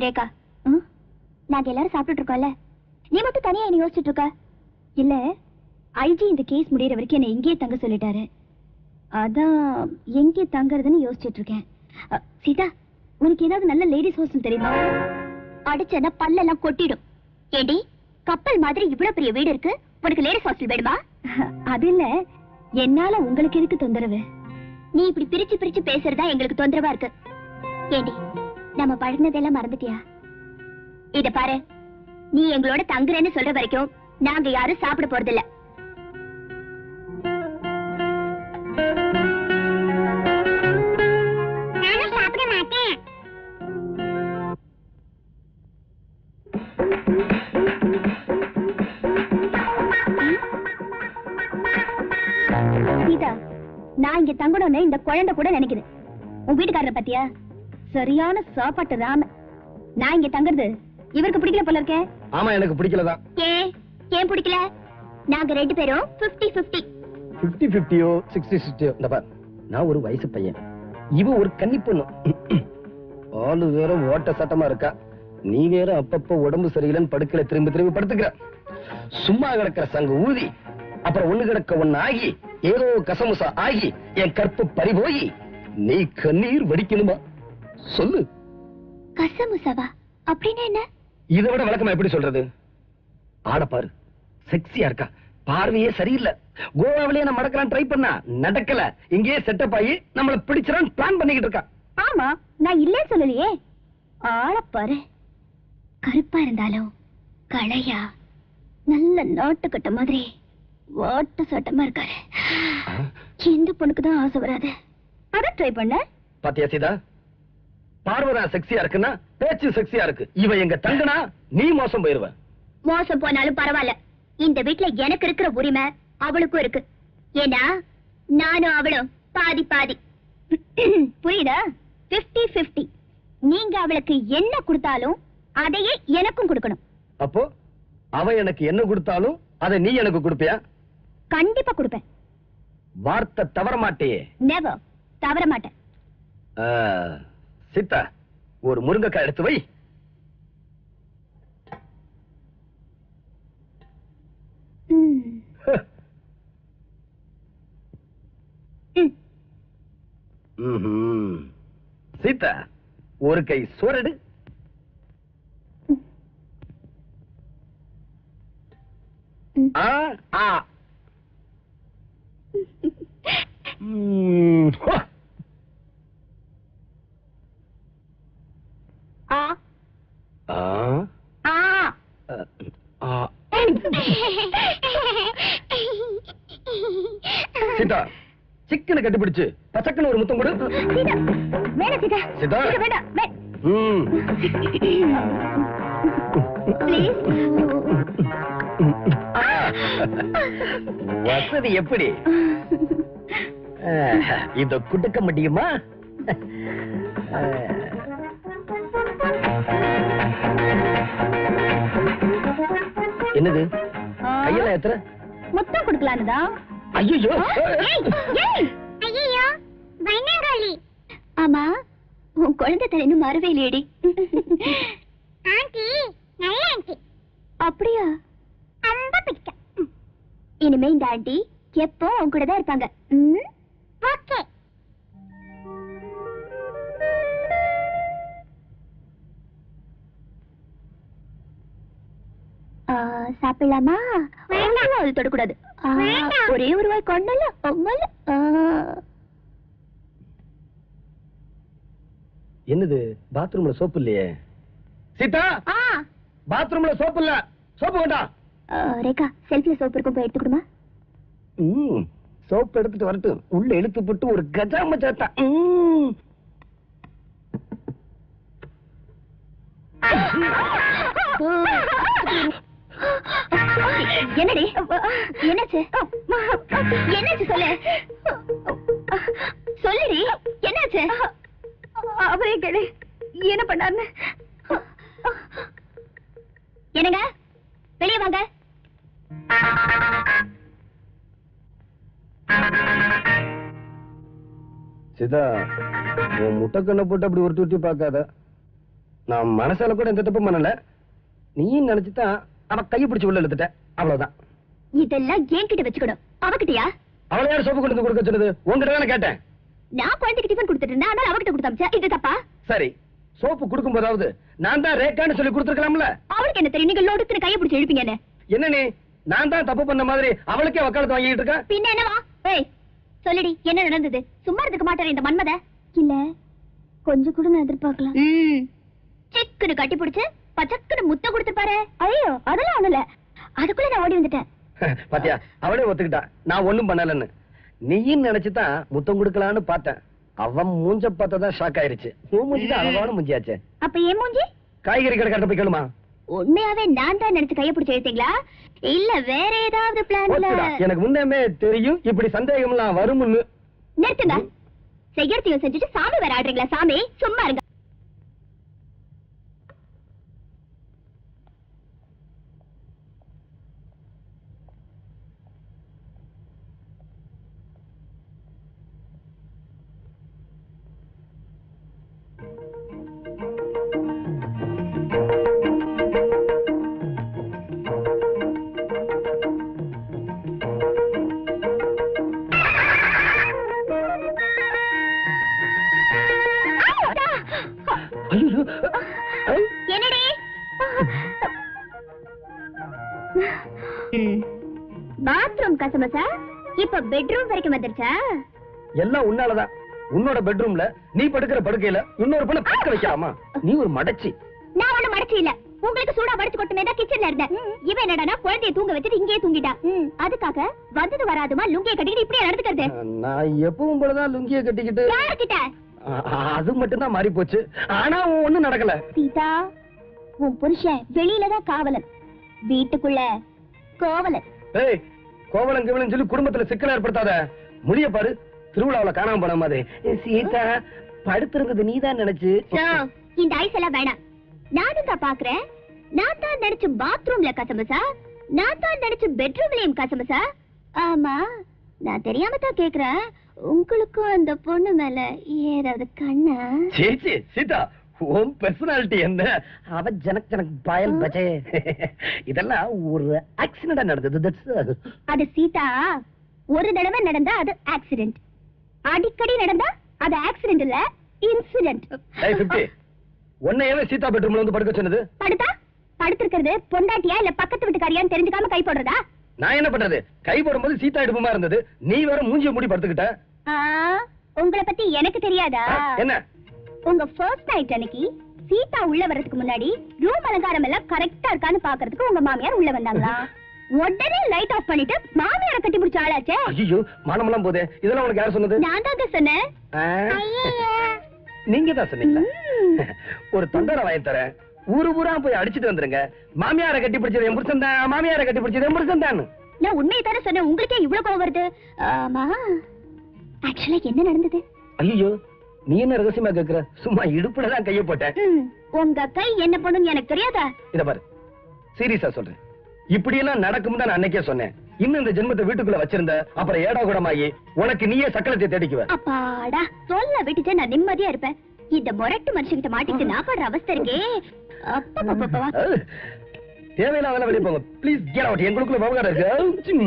ரேகா ம்? நாங்க எல்லாரும் சாப்பிட்டுட்டு இருக்கோம்ல நீ மட்டும் தனியா என்ன யோசிச்சுட்டு இருக்க இல்ல ஐஜி இந்த கேஸ் முடியற வரைக்கும் என்ன எங்கேயே தங்க சொல்லிட்டாரு. அதான் எங்கே தங்குறதுன்னு யோசிச்சுட்டு இருக்கேன் சீதா உனக்கு ஏதாவது நல்ல லேடிஸ் ஹோஸ்டல் தெரியுமா? அடிச்சனா பல்லெல்லாம் கொட்டிடும். ஏடி கப்பல் மாதிரி இவ்வளவு பெரிய வீடு இருக்கு உனக்கு லேடிஸ் ஹாஸ்டல் வேணுமா? அது இல்ல என்னால உங்களுக்கு எதுக்கு தொந்தரவு? நீ இப்படி பிரிச்சு பிரிச்சு பேசுறதா எங்களுக்கு தொந்தரவா இருக்கு. ஏடி நம்ம பழகினதெல்லாம் மறந்துட்டியா? இத பாரு நீ எங்களோட தங்குறேன்னு சொல்ற வரைக்கும் நாங்க யாரும் சாப்பிட போறதில்ல. சாப்பிட மாட்டேன். நான் இங்க தங்கணும்னு இந்த குழந்தை கூட நினைக்குது. உன் வீட்டுக்காரரை பத்தியா சரியான சாப்பாட்டு ராம. நான் இங்க தங்குறது. இவருக்கு பிடிக்கல போல இருக்கே. ஆமா எனக்கு பிடிக்கலதான். ஏன் ஏன் பிடிக்கல? நாங்க ரெண்டு பேரும் 50 50 பிப்டி பிப்டியோ சிக்ஸ்டி சிக்ஸ்டியோ இந்த பார் நான் ஒரு வயசு பையன். இவ ஒரு கன்னி பொண்ணு. ஆளு வேற ஓட்ட சட்டமா இருக்கா. நீ வேற அப்பப்ப உடம்பு சரியில்லைன்னு படுக்கல திரும்பி திரும்பி படுத்துக்கிற. சும்மா கிடக்கிற சங்க ஊதி அப்புறம் ஒண்ணு கிடக்க ஒண்ணு ஆகி ஏதோ கசமுசா ஆகி என் கற்பு பறிபோய் நீ கண்ணீர் வடிக்கணுமா? சொல்லு. கசமுசவா அப்படின்னு என்ன? இதை விட விளக்கமா எப்படி சொல்றது? ஆட பாரு. செக்ஸியா இருக்கா? பார்வையே சரியில்லை. கோவாவிலேயே நம்ம நடக்கலாம் ட்ரை பண்ணா நடக்கல. இங்கேயே செட்டப் ஆகி நம்மள பிடிச்சிடான் பிளான் பண்ணிக்கிட்டு இருக்கா. ஆமா நான் இல்லே சொல்லலையே. ஆளப் பாரு. கருப்பா இருந்தாலும் களையா நல்ல நாட்டுக்கட்ட மாதிரி வாட்ட சட்டமா இருக்காரு. எந்த பொண்ணுக்கு தான் ஆசை வராது. அத ட்ரை பண்ண. பாத்தியா சீதா? பார்வதா செக்ஸியா இருக்குன்னா பேச்சு செக்ஸியா இருக்கு. இவ எங்க தங்கனா நீ மோசம் போயிருவ. மோசம் போனாலும் பரவாயில்ல. இந்த வீட்ல எனக்கு இருக்கிற உரிமை அவளுக்கும் இருக்கு. ஏன்னா நானும் அவளும் பாதி பாதி. புரியுதா? 50 50 நீங்க அவளுக்கு என்ன கொடுத்தாலும் அதையே எனக்கும் கொடுக்கணும். அப்போ அவ எனக்கு என்ன கொடுத்தாலும் அதை நீ எனக்கு கொடுப்பியா? கண்டிப்பா கொடுப்பேன். வார்த்தை தவற மாட்டேயே. நெவர் தவற மாட்டேன். சித்தா ஒரு முருங்கைக்காய் எடுத்து வை. ம். சீதா ஒரு கை சோரடு ஆ ஆ. ஆ ம், ஹோ. ஆ ஆ ஆ அ, ஆ சீதா சிக்கனை கட்டிப்பிடிச்சு. பசக்குன்னு ஒரு முத்தம் கொடு. சீதா வேண்டாம். வசதி எப்படி? இத குடுக்க முடியுமா? என்னது. கையில எத்தனை முத்தம் கொடுக்கலான்னு தான் ஐயோ ஐயோ பயங்கரகாளி ஆமா உன் குழந்தை தலை இன்னும் மறவே இல்லையடி. ஆண்டி நல்ல ஆண்டி. அப்படியா? ரொம்ப பிடிக்கும். இனிமே இந்த ஆண்டி எப்போ உன் கூட தான் இருப்பாங்க. ஓகே சாப்பிடலாமா? வேண்டாம். அது தொடக்கூடாது. ஆ, ஒரே ஒரு வாய் கொண்டல அம்மல என்னது பாத்ரூம்ல சோப்பு இல்லையே? சீதா! பாத்ரூம்ல சோப்பு இல்ல. சோப்பு வேண்டாம் ரேகா செல்ஃபில சோப்பு இருக்கும் போய் எடுத்துக்கிடுமா ம், சோப்பு எடுத்துட்டு வரட்டும் உள்ள இழுத்து போட்டு ஒரு கஜாம சாத்தா. ம். என்னடி? என்னாச்சு? என்னாச்சு சொல்லு. சொல்லுடி என்னாச்சு? அவரே கேளு. என்ன பண்ணாருன்னு? என்னங்க? வெளியே வாங்க. சீதா உன் முட்டைக்கண்ணை போட்டு அப்படி உருட்டி உருட்டி பார்க்காத. நான் மனசால கூட எந்த தப்பும் பண்ணல. நீ நினைச்சுதான் அவ கையை பிடிச்சு உள்ள இழுத்துட்ட அவ்வளவுதான். இதெல்லாம் என்கிட்ட வச்சுக்கணும்? அவகிட்டயா? அவளை யார் சோப்பு கொண்டு கொடுக்க சொன்னது? உங்ககிட்ட தானே கேட்டேன். நான் குழந்தைக்கு டிஃபன் கொடுத்துட்டு இருந்தேன் அதனால அவகிட்ட கொடுத்தாச்சா இது தப்பா? சரி சோப்பு கொடுக்கும் போதாவது நான் தான் ரேக்கான்னு சொல்லி கொடுத்துருக்கலாம்ல. அவளுக்கு என்ன தெரியும்? நீங்க லோடுக்கு கையை பிடிச்சு இழுப்பீங்கன்னு என்ன? நீ? நான் தான் தப்பு பண்ண மாதிரி அவளுக்கே வக்காலத்து வாங்கிட்டு இருக்கேன் பின்ன என்னவா ஏய் சொல்லுடி என்ன நடந்தது? சும்மா இருக்க மாட்டாரு இந்த மன்மத? இல்ல கொஞ்சம் கூட நான் எதிர்பார்க்கலாம் சிக்குன்னு கட்டி பிடிச்சு பச்சக்குன்னு முத்த கொடுத்துப்பாரு ஐயோ அதெல்லாம் ஒண்ணும் இல்ல. அதுக்குள்ள நான் ஓடி வந்துட்டேன். பாத்தியா அவளே ஒத்துக்கிட்டா. நான் ஒண்ணும் பண்ணலன்னு. நீயும் நினைச்சுதான் முத்தம் கொடுக்கலான்னு பார்த்தேன். அவன் மூஞ்ச பார்த்ததான் ஷாக் ஆயிருச்சு. உன் மூஞ்சி தான் அழகான மூஞ்சியாச்சே. அப்ப ஏன் மூஞ்சி? காய்கறி கடை கட்ட போய் கேளுமா. உண்மையாவே நான் தான் நினைச்சு கைய பிடிச்சு எடுத்தீங்களா இல்ல வேற ஏதாவது பிளான்ல போச்சுடா. எனக்கு முன்னமே தெரியும் இப்படி சந்தேகம்லாம் வரும்னு நிறுத்துங்க. செய்யறதையும் செஞ்சுட்டு சாமி வேற ஆடுறீங்களா சாமி? சும்மா இருங்க. கசமசா இப்ப பெட்ரூம் வரைக்கும் வந்துருச்சா? எல்லாம் உன்னாலதான். உன்னோட பெட்ரூம்ல நீ படுக்கிற படுக்கையில இன்னொரு பொண்ணை படுக்க வைக்கலாமா? நீ ஒரு மடச்சி. நான் ஒண்ணு மறைச்சு இல்ல. உங்களுக்கு சூடா வடிச்சு கொட்டுமே தான் கிச்சன்ல இருந்தேன். இவன் என்னடா குழந்தைய தூங்க வச்சுட்டு இங்கேயே தூங்கிட்டா. அதுக்காக வந்தது வராதுமா லுங்கிய கட்டிக்கிட்டு இப்படியே நடந்துக்கிறது? நான் எப்பவும் போலதான் லுங்கிய கட்டிக்கிட்டு. யார்கிட்ட? அ- அது மட்டும் தான் மாறி போச்சு ஆனா ஒண்ணும் நடக்கல. சீதா உன் புருஷன் வெளியில தான் காவலன். வீட்டுக்குள்ள கோவலன். ஏய் கோவலம் கிவலம் சொல்லி குடும்பத்துல சிக்கல் ஏற்படுத்தாத. முடிய பாரு திருவிழாவுல காணாம போன மாதிரி. சீதா படுத்திருந்தது நீதான் நினைச்சு. இந்த ஐஸ் எல்லாம் வேணாம். நானும் தான் பாக்குறேன். நான் தான் நினைச்சு பாத்ரூம்ல கசமசா நான் தான் நினைச்சு பெட்ரூம்லயும் கசமசா ஆமா நான் தெரியாம தான் கேக்குறேன். உங்களுக்கும் அந்த பொண்ணு மேல ஏதாவது கண்ணா? சீதா உன் பெர்சனாலிட்டி என்ன? அவ ஜனக் ஜனக் பாயல் பஜே. இதெல்லாம் ஒரு ஆக்சிடென்டா நடந்தது தட்ஸ் அது சீதா ஒரு தடவை நடந்தா அது ஆக்சிடென்ட் அடிக்கடி நடந்தா அது ஆக்சிடென்ட் இல்ல இன்சிடென்ட் உன்னையவே சீதா பெட்ரூம்ல வந்து படுக்க சொன்னது? படுத்தா? படுத்திருக்கிறது பொண்டாட்டியா இல்ல பக்கத்து வீட்டுக்காரியான்னு தெரிஞ்சுக்காம கை போடுறதா? நான் என்ன பண்றது? கை போடும்போது சீதா இடுப்புமா இருந்தது? நீ வேற மூஞ்சிய மூடி படுத்துக்கிட்ட. உங்களை பத்தி எனக்கு தெரியாதா? என்ன? உங்க ஃபர்ஸ்ட் நைட் அன்னைக்கு சீதா உள்ள வர்றதுக்கு முன்னாடி ரூம் அலங்காரம் எல்லாம் கரெக்டா இருக்கான்னு பாக்குறதுக்கு உங்க மாமியார் உள்ள வந்தாங்களா? உடனே லைட் ஆஃப் பண்ணிட்டு மாமியார கட்டி பிடிச்ச ஆளாச்சே. ஐயோ மானமெல்லாம் போதே. இதெல்லாம் உனக்கு யார் சொன்னது? நான் தாங்க சொன்னேன். நீங்க தான் சொன்னீங்களா. ஒரு தொண்டரை வாங்கி தரேன். ஊரு ஊரா போய் அடிச்சிட்டு வந்துருங்க. மாமியார கட்டி பிடிச்சது என் புருஷன் தான். மாமியார கட்டி பிடிச்சது என் புருஷன் தான். நான் உண்மையை தானே சொன்னேன். உங்களுக்கே இவ்வளவு கோவம் வருது. ஆமா. ஆக்சுவலா என்ன நடந்தது? ஐயோ நீ என்ன ரகசியமா கேக்குற? சும்மா இடுப்புல தான் கைய போட்டேன் ம், உங்க கை என்ன பண்ணுன்னு எனக்கு தெரியாதா? இத பாரு. சீரியஸா சொல்றேன். இப்படி எல்லாம் நடக்கும் தான் நான் அன்னைக்கே சொன்னேன். இன்னும் இந்த ஜென்மத்தை வீட்டுக்குள்ள வச்சிருந்த அப்புறம் ஏடா கூடமாயி உனக்கு நீயே சக்கலத்தை தேடிக்குவ. அப்பாடா சொல்ல விட்டுட்டு நான் நிம்மதியா இருப்பேன். இந்த முரட்டு மனுஷங்கிட்ட மாட்டிட்டு நான் படுற அவஸ்தை இருக்கே. அஹ், தேவையில்லாத வெளியே போங்க. ப்ளீஸ் கேட் அவுட் எங்களுக்குள்ள விவகாரம் இருக்கு.